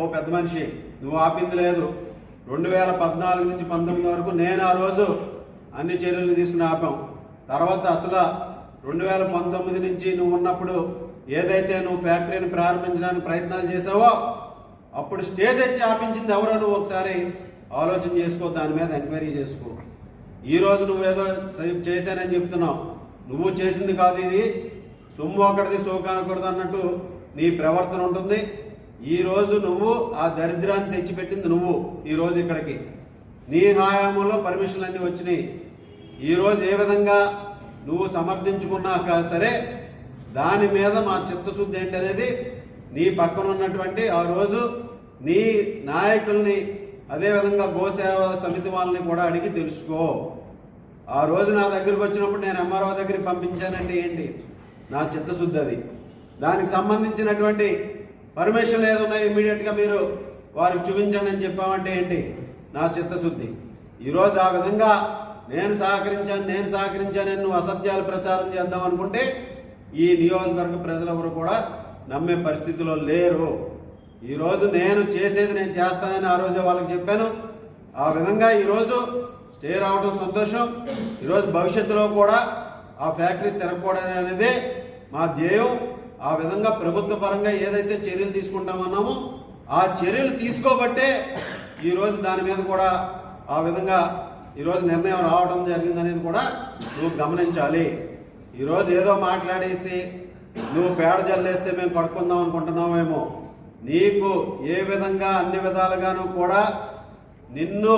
ఓ పెద్ద మనిషి నువ్వు ఆపింది లేదు. రెండు వేల పద్నాలుగు నుంచి పంతొమ్మిది వరకు నేను ఆ రోజు అన్ని చర్యలు తీసుకుని ఆపాం. తర్వాత అసలు రెండు వేల పంతొమ్మిది నుంచి నువ్వు ఉన్నప్పుడు ఏదైతే నువ్వు ఫ్యాక్టరీని ప్రారంభించడానికి ప్రయత్నాలు చేసావో అప్పుడు స్టే తెచ్చి ఆపించింది ఎవరో నువ్వు ఒకసారి ఆలోచన చేసుకో దాని మీద ఎంక్వైరీ చేసుకో. ఈ రోజు నువ్వేదో చేశానని చెప్తున్నావు. నువ్వు చేసింది కాదు ఇది. సొమ్ము ఒకటిది సోకానకూడదు అన్నట్టు నీ ప్రవర్తన ఉంటుంది. ఈరోజు నువ్వు ఆ దరిద్రాన్ని తెచ్చిపెట్టింది నువ్వు ఈరోజు ఇక్కడికి. నీ హాయామంలో పర్మిషన్లు అన్నీ వచ్చినాయి. ఈ రోజు ఏ విధంగా నువ్వు సమర్థించుకున్నా సరే దాని మీద మా చిత్తశుద్ధి ఏంటి అనేది నీ పక్కన ఉన్నటువంటి ఆ రోజు నీ నాయకుల్ని అదేవిధంగా గోసేవ సమితి వాళ్ళని కూడా అడిగి తెలుసుకో. ఆ రోజు నా దగ్గరికి వచ్చినప్పుడు నేను ఎంఆర్ఓ దగ్గరికి పంపించానంటే ఏంటి? నా చిత్తశుద్ధి అది. దానికి సంబంధించినటువంటి పర్మిషన్ ఏదైనా ఇమీడియట్గా మీరు వారికి చూపించండి అని చెప్పామంటే ఏంటి? నా చిత్తశుద్ధి. ఈరోజు ఆ విధంగా నేను సహకరించాను నేను సహకరించానని నువ్వు అసత్యాలు ప్రచారం చేద్దాం అనుకుంటే ఈ నియోజకవర్గ ప్రజలెవరు కూడా నమ్మే పరిస్థితిలో లేరు. ఈరోజు నేను చేసేది నేను చేస్తానని ఆ రోజే వాళ్ళకి చెప్పాను. ఆ విధంగా ఈరోజు స్టే రావడం సంతోషం. ఈరోజు భవిష్యత్తులో కూడా ఆ ఫ్యాక్టరీ తిరగకూడదు అనేది మా ధ్యేయం. ఆ విధంగా ప్రభుత్వ పరంగా ఏదైతే చర్యలు తీసుకుంటామన్నామో ఆ చర్యలు తీసుకోబట్టే ఈరోజు దాని మీద కూడా ఆ విధంగా ఈరోజు నిర్ణయం రావడం జరిగిందనేది కూడా నువ్వు గమనించాలి. ఈరోజు ఏదో మాట్లాడేసి నువ్వు పేడ జల్లేస్తే మేము పడుకుందాం అనుకుంటున్నామేమో నీకు ఏ విధంగా అన్ని విధాలుగాను కూడా నిన్ను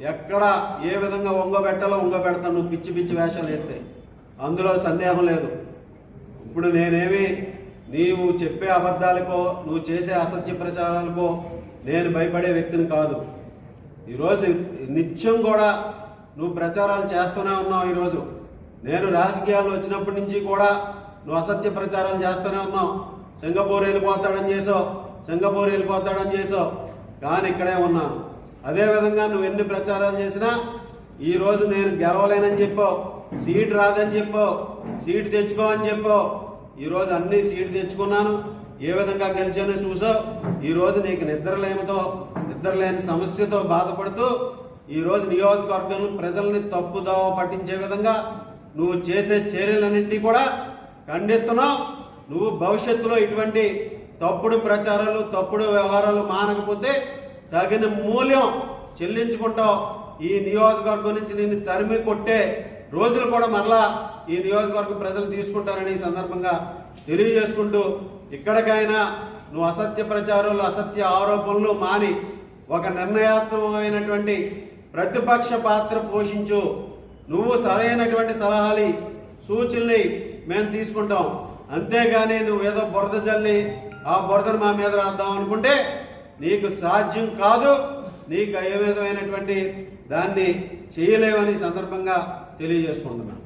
ఎక్కడ ఏ విధంగా ఉంగబెట్టాలో ఉంగబెడతా నువ్వు పిచ్చి పిచ్చి వేషాలు వేస్తే. అందులో సందేహం లేదు. ఇప్పుడు నేనేమి నీవు చెప్పే అబద్ధాలకో నువ్వు చేసే అసత్య ప్రచారాలకో నేను భయపడే వ్యక్తిని కాదు. ఈరోజు నిత్యం కూడా నువ్వు ప్రచారాలు చేస్తూనే ఉన్నావు ఈరోజు. నేను రాజకీయాల్లో వచ్చినప్పటి నుంచి కూడా నువ్వు అసత్య ప్రచారాలు చేస్తూనే ఉన్నావు. సింగపూర్ వెళ్ళిపోతాడని చేసావు. సింగపూర్ వెళ్ళిపోతాడని చేసావు. కానీ ఇక్కడే ఉన్నాను. అదేవిధంగా నువ్వు ఎన్ని ప్రచారాలు చేసినా ఈరోజు నేను గెలవలేనని చెప్పావు. సీట్ రాదని చెప్పావు. సీట్ తెచ్చుకో అని చెప్పావు. ఈరోజు అన్ని సీట్ తెచ్చుకున్నాను. ఏ విధంగా గెలిచానో చూసావు. ఈరోజు నీకు నిద్రలేమితో నిద్రలేని సమస్యతో బాధపడుతూ ఈరోజు నియోజకవర్గం ప్రజల్ని తప్పుదోవ పట్టించే విధంగా నువ్వు చేసే చర్యలన్నింటినీ కూడా ఖండిస్తున్నావు. నువ్వు భవిష్యత్తులో ఇటువంటి తప్పుడు ప్రచారాలు తప్పుడు వ్యవహారాలు మానకపోతే తగిన మూల్యం చెల్లించుకుంటావు. ఈ నియోజకవర్గం నుంచి నిన్ను తరిమి కొట్టే రోజులు కూడా మరలా ఈ నియోజకవర్గ ప్రజలు తీసుకుంటారని ఈ సందర్భంగా తెలియజేసుకుంటూ ఇక్కడికైనా నువ్వు అసత్య ప్రచారాలు అసత్య ఆరోపణలు మాని ఒక నిర్ణయాత్మకమైనటువంటి ప్రతిపక్ష పాత్ర పోషించు. నువ్వు సరైనటువంటి సలహాలు సూచనలు మేము తీసుకుంటాం. అంతేగాని నువ్వు ఏదో బురద జల్లి ఆ బురదను మా మీద రాద్దాం అనుకుంటే నీకు సాధ్యం కాదు. నీకు అయోవిధమైనటువంటి దాన్ని చేయలేవని సందర్భంగా తెలియజేసుకుంటున్నాను.